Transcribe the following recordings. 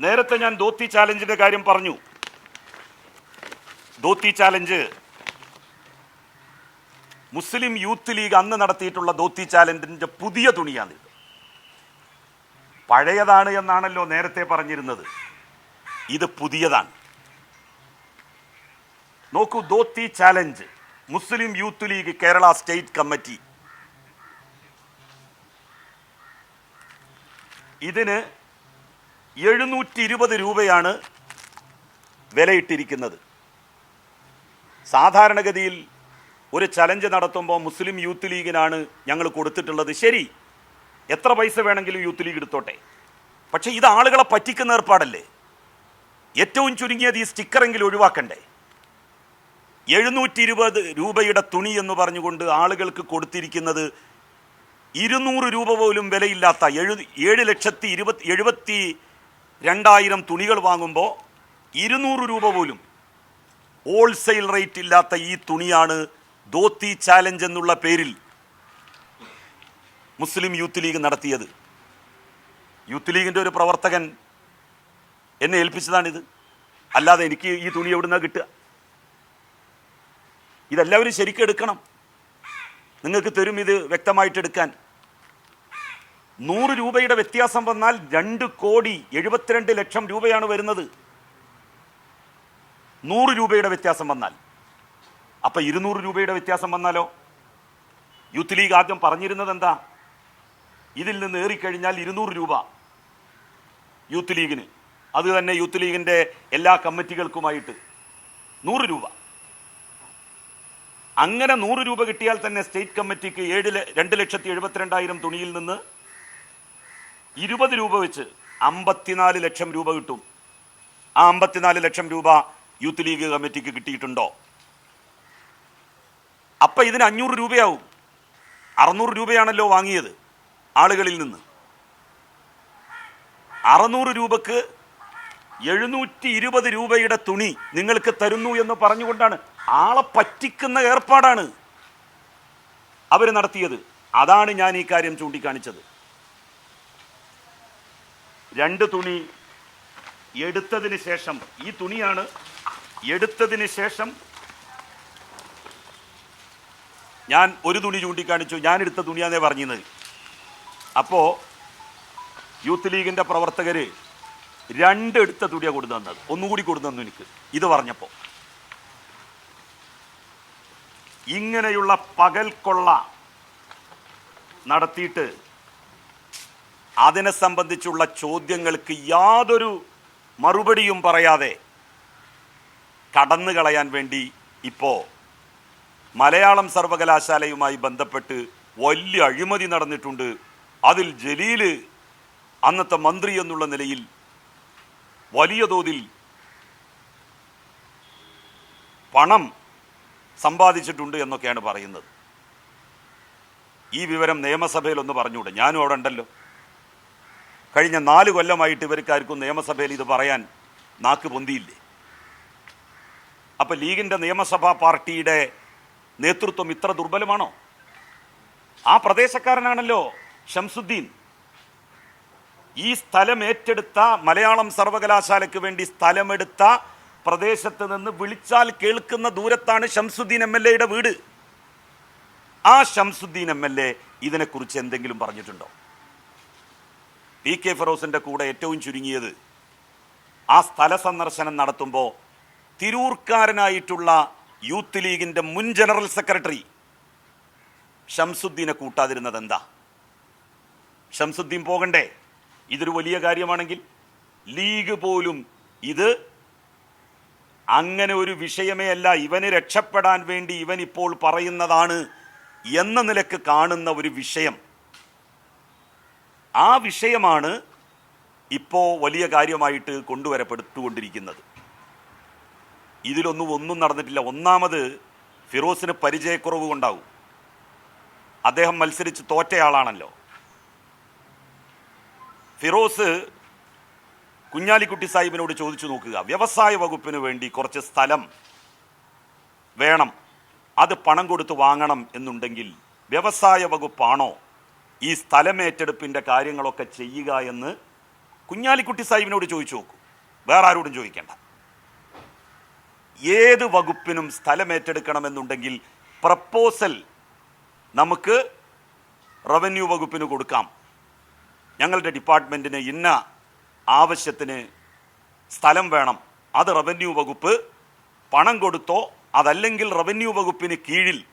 നേരത്തെ ഞാൻ ധോത്തി ചാലഞ്ചിന്റെ കാര്യം പറഞ്ഞു. Dhoti challenge. Muslim youth league അന്ന് നടത്തിയിട്ടുള്ള ധോത്തി ചാലഞ്ചിന്റെ പുതിയ തുണിയാണിത് പഴയതാണ് എന്നാണല്ലോ നേരത്തെ പറഞ്ഞിരുന്നത്. ഇത് പുതിയതാണ്. നോക്കൂ dhoti challenge Muslim youth league Kerala state committee. ഇതിന് എഴുന്നൂറ്റി ഇരുപത് രൂപയാണ് വിലയിട്ടിരിക്കുന്നത്. സാധാരണഗതിയിൽ ഒരു ചലഞ്ച് നടത്തുമ്പോൾ മുസ്ലിം യൂത്ത് ലീഗിനാണ് ഞങ്ങൾ കൊടുത്തിട്ടുള്ളത്. ശരി എത്ര പൈസ വേണമെങ്കിലും യൂത്ത് ലീഗ് എടുത്തോട്ടെ. പക്ഷേ ഇത് ആളുകളെ പറ്റിക്കുന്ന ഏർപ്പാടല്ലേ? ഏറ്റവും ചുരുങ്ങിയത് ഈ സ്റ്റിക്കറെങ്കിലും ഒഴിവാക്കണ്ടേ? എഴുന്നൂറ്റി ഇരുപത് രൂപയുടെ തുണി എന്ന് പറഞ്ഞുകൊണ്ട് ആളുകൾക്ക് കൊടുത്തിരിക്കുന്നത് ഇരുന്നൂറ് രൂപ പോലും വിലയില്ലാത്ത എഴു ഏഴ് ലക്ഷത്തി ഇരുപത്തി എഴുപത്തി രണ്ടായിരം തുണികൾ വാങ്ങുമ്പോൾ ഇരുന്നൂറ് രൂപ പോലും. ഹോൾസെയിൽ റേറ്റ് ഇല്ലാത്ത ഈ തുണിയാണ് ധോത്തി ചാലഞ്ച് എന്നുള്ള പേരിൽ മുസ്ലിം യൂത്ത് ലീഗ് നടത്തിയത്. യൂത്ത് ലീഗിന്റെ ഒരു പ്രവർത്തകൻ എന്നെ ഏൽപ്പിച്ചതാണിത്. അല്ലാതെ എനിക്ക് ഈ തുണി എവിടുന്നാ കിട്ടുക? ഇതെല്ലാവരും ശരിക്കും എടുക്കണം. നിങ്ങൾക്ക് തരും ഇത് വ്യക്തമായിട്ട് എടുക്കാൻ. നൂറ് രൂപയുടെ വ്യത്യാസം വന്നാൽ രണ്ട് കോടി എഴുപത്തിരണ്ട് ലക്ഷം രൂപയാണ് വരുന്നത്. നൂറ് രൂപയുടെ വ്യത്യാസം വന്നാൽ. അപ്പം ഇരുന്നൂറ് രൂപയുടെ വ്യത്യാസം വന്നാലോ? യൂത്ത് ലീഗ് ആദ്യം പറഞ്ഞിരുന്നത് എന്താ? ഇതിൽ നിന്ന് ഏറിക്കഴിഞ്ഞാൽ ഇരുന്നൂറ് രൂപ യൂത്ത് ലീഗിന് അത് തന്നെ യൂത്ത് ലീഗിന്റെ എല്ലാ കമ്മിറ്റികൾക്കുമായിട്ട്. നൂറ് രൂപ. അങ്ങനെ നൂറ് രൂപ കിട്ടിയാൽ തന്നെ സ്റ്റേറ്റ് കമ്മിറ്റിക്ക് ഏഴ് രണ്ട് ലക്ഷത്തി എഴുപത്തിരണ്ടായിരം തുണിയിൽ നിന്ന് ഇരുപത് രൂപ വെച്ച് അമ്പത്തിനാല് ലക്ഷം രൂപ കിട്ടും. ആ അമ്പത്തിനാല് ലക്ഷം രൂപ യൂത്ത് ലീഗ് കമ്മിറ്റിക്ക് കിട്ടിയിട്ടുണ്ടോ? അപ്പം ഇതിന് അഞ്ഞൂറ് രൂപയാവും. അറുന്നൂറ് രൂപയാണല്ലോ വാങ്ങിയത് ആളുകളിൽ നിന്ന്. അറുന്നൂറ് രൂപക്ക് എഴുന്നൂറ്റി ഇരുപത് രൂപയുടെ തുണി നിങ്ങൾക്ക് തരുന്നു എന്ന് പറഞ്ഞുകൊണ്ടാണ് ആളെ പറ്റിക്കുന്ന ഏർപ്പാടാണ് അവർ നടത്തിയത്. അതാണ് ഞാൻ ഈ കാര്യം ചൂണ്ടിക്കാണിച്ചത്. രണ്ട് തുണി എടുത്തതിന് ശേഷം ഈ തുണിയാണ് എടുത്തതിന് ശേഷം ഞാൻ ഒരു തുണി ചൂണ്ടിക്കാണിച്ചു. ഞാൻ എടുത്ത തുണിയാന്നേ പറഞ്ഞത് അപ്പോൾ യൂത്ത് ലീഗിന്റെ പ്രവർത്തകർ രണ്ട് എടുത്ത തുണിയാണ് കൊടുത്തു തന്നത്. ഒന്നുകൂടി കൊടുത്തു തന്നു എനിക്ക്. ഇത് പറഞ്ഞപ്പോൾ ഇങ്ങനെയുള്ള പകൽ കൊള്ള നടത്തിയിട്ട് അതിനെ സംബന്ധിച്ചുള്ള ചോദ്യങ്ങൾക്ക് യാതൊരു മറുപടിയും പറയാതെ കടന്നു കളയാൻ വേണ്ടി ഇപ്പോൾ മലയാളം സർവകലാശാലയുമായി ബന്ധപ്പെട്ട് വലിയ അഴിമതി നടന്നിട്ടുണ്ട്. അതിൽ ജലീൽ അന്നത്തെ മന്ത്രി എന്നുള്ള നിലയിൽ വലിയ തോതിൽ പണം സമ്പാദിച്ചിട്ടുണ്ട് എന്നൊക്കെയാണ് പറയുന്നത്. ഈ വിവരം നിയമസഭയിലൊന്ന് പറഞ്ഞുകൂടെ? ഞാനും അവിടെ ഉണ്ടല്ലോ. കഴിഞ്ഞ നാല് കൊല്ലമായിട്ട് ഇവർക്കാർക്കും നിയമസഭയിൽ ഇത് പറയാൻ നാക്ക് പൊന്തിയില്ലേ? അപ്പോൾ ലീഗിന്റെ നിയമസഭാ പാർട്ടിയുടെ നേതൃത്വം ഇത്ര ദുർബലമാണോ? ആ പ്രദേശക്കാരനാണല്ലോ ഷംസുദ്ദീൻ. ഈ സ്ഥലം ഏറ്റെടുത്ത മലയാളം സർവകലാശാലയ്ക്ക് വേണ്ടി സ്ഥലമെടുത്ത പ്രദേശത്ത് നിന്ന് വിളിച്ചാൽ കേൾക്കുന്ന ദൂരത്താണ് ഷംസുദ്ദീൻ എം എൽ എയുടെ വീട്. ആ ഷംസുദ്ദീൻ എം എൽ എ ഇതിനെക്കുറിച്ച് എന്തെങ്കിലും പറഞ്ഞിട്ടുണ്ടോ? പി കെ ഫിറോസിന്റെ കൂടെ ഏറ്റവും ചുരുങ്ങിയത്. ആ സ്ഥല സന്ദർശനം നടത്തുമ്പോൾ തിരൂർക്കാരനായിട്ടുള്ള യൂത്ത് ലീഗിന്റെ മുൻ ജനറൽ സെക്രട്ടറി ഷംസുദ്ദീനെ കൂട്ടാതിരുന്നത് എന്താ? ഷംസുദ്ദീൻ പോകണ്ടേ? ഇതൊരു വലിയ കാര്യമാണെങ്കിൽ ലീഗ് പോലും ഇത് അങ്ങനെ ഒരു വിഷയമേ അല്ല ഇവന് രക്ഷപ്പെടാൻ വേണ്ടി ഇവൻ ഇപ്പോൾ പറയുന്നതാണ് എന്ന നിലയ്ക്ക് കാണുന്ന ഒരു വിഷയം. ആ വിഷയമാണ് ഇപ്പോൾ വലിയ കാര്യമായിട്ട് കൊണ്ടുവരപ്പെടുത്തുകൊണ്ടിരിക്കുന്നത് ഇതിലൊന്നും ഒന്നും നടന്നിട്ടില്ല. ഒന്നാമത് ഫിറോസിന് പരിചയക്കുറവ് കൊണ്ടാവും. അദ്ദേഹം മത്സരിച്ച് തോറ്റയാളാണല്ലോ. ഫിറോസ് കുഞ്ഞാലിക്കുട്ടി സാഹിബിനോട് ചോദിച്ചു നോക്കുക. വ്യവസായ വകുപ്പിന് വേണ്ടി കുറച്ച് സ്ഥലം വേണം. അത് പണം കൊടുത്ത് വാങ്ങണം എന്നുണ്ടെങ്കിൽ വ്യവസായ വകുപ്പാണോ ഈ സ്ഥലമേറ്റെടുപ്പിന്റെ കാര്യങ്ങളൊക്കെ ചെയ്യുക എന്ന് കുഞ്ഞാലിക്കുട്ടി സാഹിബിനോട് ചോദിച്ചു നോക്കൂ. വേറെ ആരോടും ചോദിക്കേണ്ട. ഏത് വകുപ്പിനും സ്ഥലമേറ്റെടുക്കണമെന്നുണ്ടെങ്കിൽ പ്രപ്പോസൽ നമുക്ക് റവന്യൂ വകുപ്പിന് കൊടുക്കാം. ഞങ്ങളുടെ ഡിപ്പാർട്ട്മെന്റിന് ഇന്ന ആവശ്യത്തിന് സ്ഥലം വേണം. അത് റവന്യൂ വകുപ്പ് പണം കൊടുത്തോ അതല്ലെങ്കിൽ റവന്യൂ വകുപ്പിന് കീഴിൽ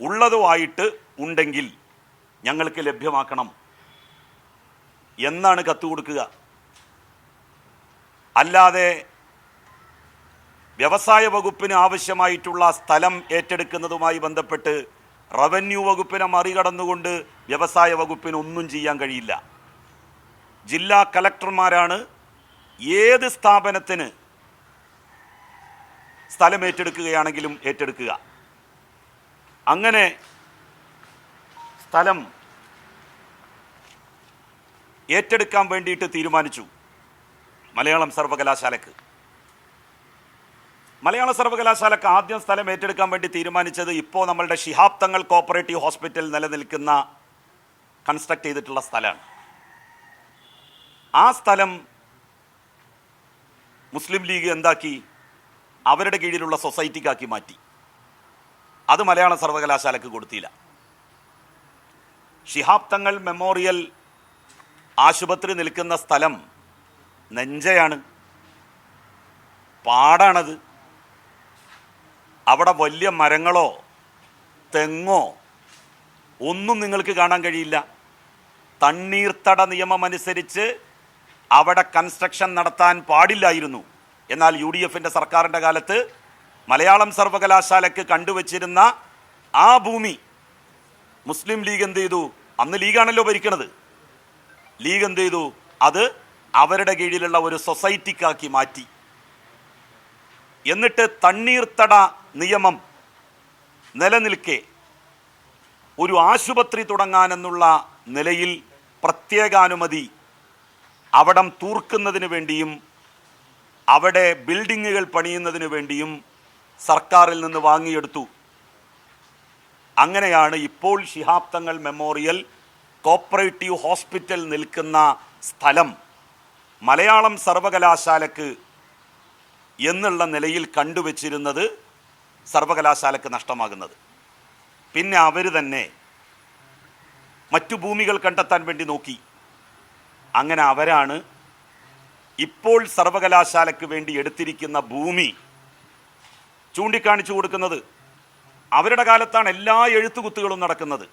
ഉള്ളതോ ആയിട്ട് ഉണ്ടെങ്കിൽ ഞങ്ങൾക്ക് ലഭ്യമാക്കണം. എന്നാണ് കത്ത് കൊടുക്കുക. അല്ലാതെ വ്യവസായ വകുപ്പിന് ആവശ്യമായിട്ടുള്ള സ്ഥലം ഏറ്റെടുക്കുന്നതുമായി ബന്ധപ്പെട്ട് റവന്യൂ വകുപ്പിനെ മറികടന്നുകൊണ്ട് വ്യവസായ വകുപ്പിന് ഒന്നും ചെയ്യാൻ കഴിയില്ല. ജില്ലാ കലക്ടർമാരാണ് ഏത് സ്ഥാപനത്തിന് സ്ഥലം ഏറ്റെടുക്കുകയാണെങ്കിലും ഏറ്റെടുക്കുക. അങ്ങനെ സ്ഥലം ഏറ്റെടുക്കാൻ വേണ്ടിയിട്ട് തീരുമാനിച്ചു മലയാളം സർവകലാശാലക്ക്. മലയാള സർവകലാശാലക്ക് ആദ്യം സ്ഥലം ഏറ്റെടുക്കാൻ വേണ്ടി തീരുമാനിച്ചത് ഇപ്പോൾ നമ്മളുടെ ഷിഹാബ് തങ്ങൾ കോപ്പറേറ്റീവ് ഹോസ്പിറ്റൽ നിലനിൽക്കുന്ന കൺസ്ട്രക്ട് ചെയ്തിട്ടുള്ള സ്ഥലമാണ്. ആ സ്ഥലം മുസ്ലിം ലീഗ് എന്താക്കി? അവരുടെ കീഴിലുള്ള സൊസൈറ്റിക്കാക്കി മാറ്റി. അത് മലയാള സർവകലാശാലക്ക് കൊടുത്തില്ല. ഷിഹാബ് തങ്ങൾ മെമ്മോറിയൽ ആശുപത്രി നിൽക്കുന്ന സ്ഥലം നെഞ്ചയാണ്. പാടാണത്. അവിടെ വലിയ മരങ്ങളോ തെങ്ങോ ഒന്നും നിങ്ങൾക്ക് കാണാൻ കഴിയില്ല. തണ്ണീർത്തട നിയമമനുസരിച്ച് അവിടെ കൺസ്ട്രക്ഷൻ നടത്താൻ പാടില്ലായിരുന്നു. എന്നാൽ യു ഡി എഫിന്റെ സർക്കാരിന്റെ കാലത്ത് മലയാളം സർവകലാശാലയ്ക്ക് കണ്ടുവച്ചിരുന്ന ആ ഭൂമി മുസ്ലിം ലീഗ് എന്ത് ചെയ്തു? അന്ന് ലീഗാണല്ലോ ഭരിക്കണത്. ലീഗ് എന്ത് ചെയ്തു? അത് അവരുടെ കീഴിലുള്ള ഒരു സൊസൈറ്റിക്കാക്കി മാറ്റി. എന്നിട്ട് തണ്ണീർത്തട നിയമം നിലനിൽക്കെ ഒരു ആശുപത്രി തുടങ്ങാനെന്നുള്ള നിലയിൽ പ്രത്യേകാനുമതി അവിടം തൂർക്കുന്നതിന് വേണ്ടിയും അവിടെ ബിൽഡിങ്ങുകൾ പണിയുന്നതിന് വേണ്ടിയും സർക്കാരിൽ നിന്ന് വാങ്ങിയെടുത്തു. അങ്ങനെയാണ് ഇപ്പോൾ Shihab Thangal memorial cooperative hospital നിൽക്കുന്ന സ്ഥലം. മലയാളം സർവകലാശാലക്ക് എന്നുള്ള നിലയിൽ കണ്ടുവച്ചിരുന്നത് സർവകലാശാലക്ക് നഷ്ടമാകുന്നത്. പിന്നെ അവർ തന്നെ മറ്റു ഭൂമികൾ കണ്ടെത്താൻ വേണ്ടി നോക്കി. അങ്ങനെ അവരാണ് ഇപ്പോൾ സർവകലാശാലയ്ക്ക് വേണ്ടി എടുത്തിരിക്കുന്ന ഭൂമി ചൂണ്ടിക്കാണിച്ചു കൊടുക്കുന്നത്. അവരുടെ കാലത്താണ് എല്ലാ എഴുത്തുകുത്തുകളും നടക്കുന്നത്.